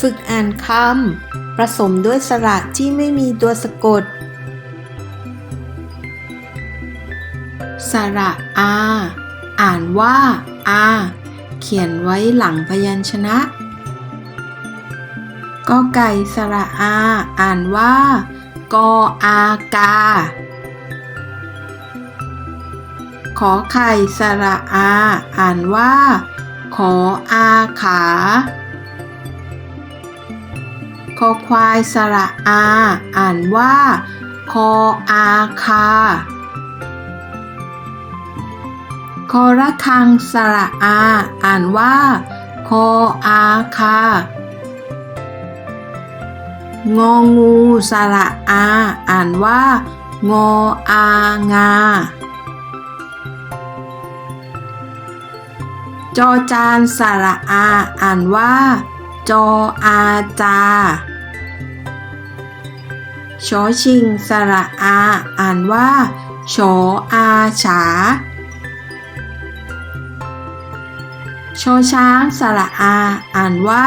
ฝึกอ่านคำผสมด้วยสระที่ไม่มีตัวสะกด สระอา อ่านว่าอาเขียนไว้หลังพยัญชนะกอไก่สระอา อ่านว่า กออากา ขอไข่สระอา อ่านว่า ขออาขา คอควายสระอา อ่านว่า คออาคา คอระคังสระอา อ่านว่า คออาคางองูสระอา อ่านว่า งออางา จอจานสระอา อ่านว่า จออาจา ชอชิง สระอา อ่านว่าชออาฉา ชอช้าง สระอา อ่านว่า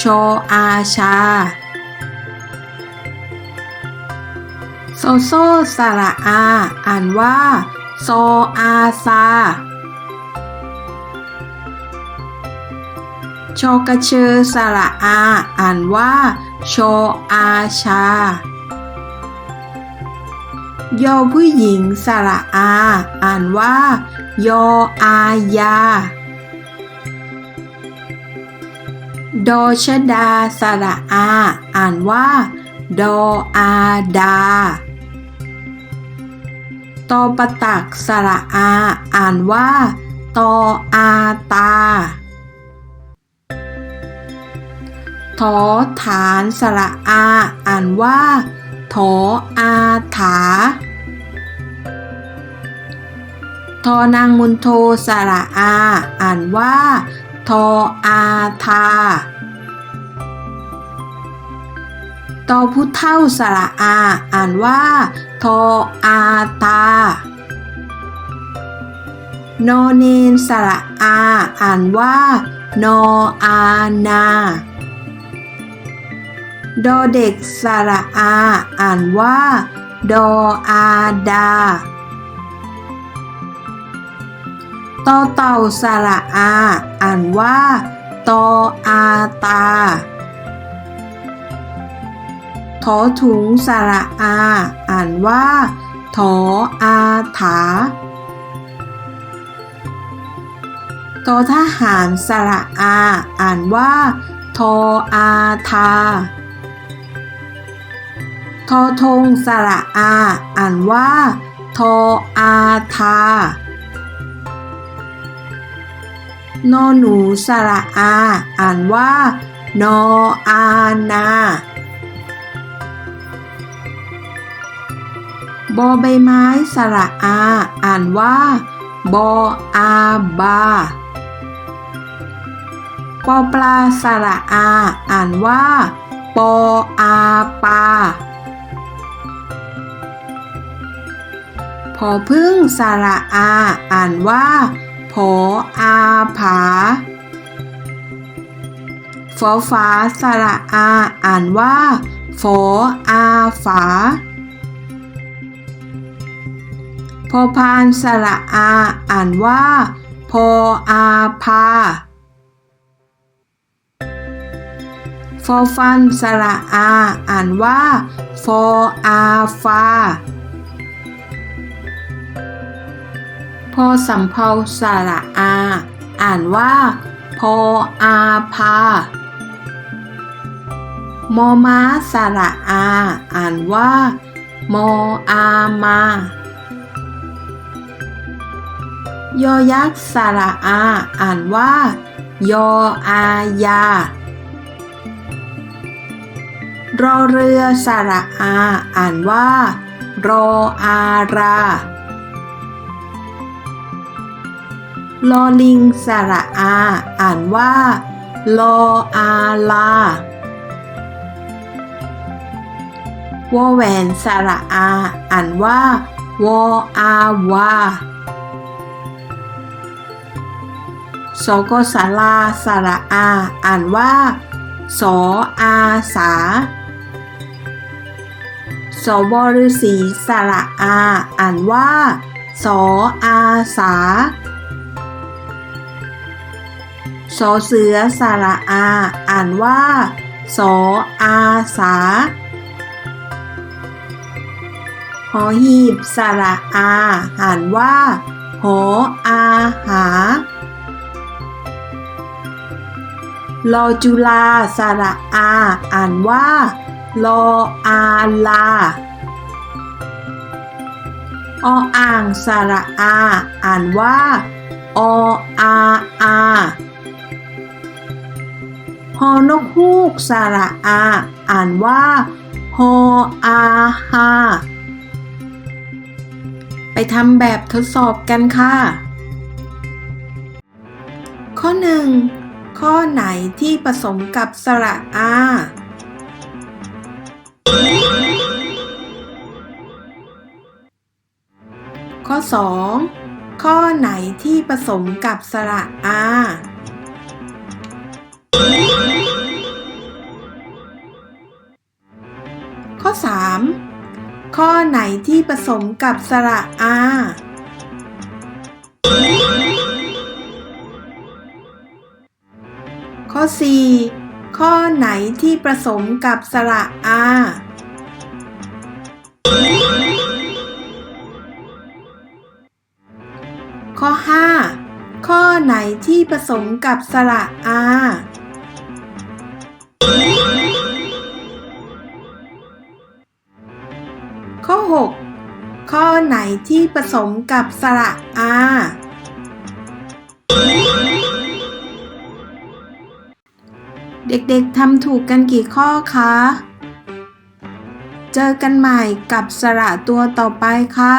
ชออาชา โซโซ สระอา อ่านว่าโซอาซา ชอกระเชอสระอา อ่านว่า โชอาชา ยอผู้หญิงสระอา อ่านว่า ยออายา ดอชดาสระอา อ่านว่า ดออาดา ตอประตักสระอา อ่านว่า ตออาตาทอฐานสระอา อ่านว่า ทออาถา ทอนางมุนโทสระอา อ่านว่า ทออาทาตอผู้เท่าสระอา อ่านว่า ทออาตา นอเนนสระอา อ่านว่า นออานา ดอเด็กสระอา อ่านว่า ดออาดาตอเต่าสระอา อ่านว่าตออาตาทอถุงสระอา อ่านว่าทออาถาทอทหารสระอา อ่านว่า ทออาทา ทอทงสระอา อ่านว่า ทออาทานอหนูสระอา อ่านว่า นออานาบอใบไม้สระอา อ่านว่า บออาบาปอปลาสระอา อ่านว่า ปออาปา พอพึ่งสระอา อ่านว่าพออาผาฟอฟ้าสระอา อ่านว่าฟออาฝาพอพานสระอา อ่านว่าพออาพาฟอฟันสระอา อ่านว่าฟออาฟา พอสำเพาสระอา อ่านว่า พออาพามอม้าสระอา อ่านว่า มออามา ยอยักษ์สระอา อ่านว่า ยออายารอเรือสระอา อ่านว่า รออารา ลอลิงสระอา อ่านว่า ลออาลาวอแวนสระอา อ่านว่า วออาวาสกสาลาสระอา อ่านว่า สออาสาสบฤษีสระอา อ่านว่า สออาสา สอเสือสาระอา อ่านว่า สออาสาหอหีบสาระอา อ่านว่า หออาหาลอจุลาสาระอา อ่านว่า ลออาลาออ่างสาระอา อ่านว่า ออาอา ฮอนกฮูกสระอา อ่านว่าฮออาฮาไปทำแบบทดสอบกันค่ะ ข้อหนึ่งข้อไหนที่ผสมกับสระอา ข้อ 2 ข้อไหนที่ผสมกับสระอา 3 ข้อไหนที่ผสมกับสระอา ข้อ 4 ข้อไหนที่ผสมกับสระอา ข้อ 5 ข้อไหนที่ผสมกับสระอา ข้อ 6 ข้อไหนที่ผสมกับสระอา เด็กๆทำถูกกันกี่ข้อคะ เจอกันใหม่กับสระตัวต่อไปค่ะ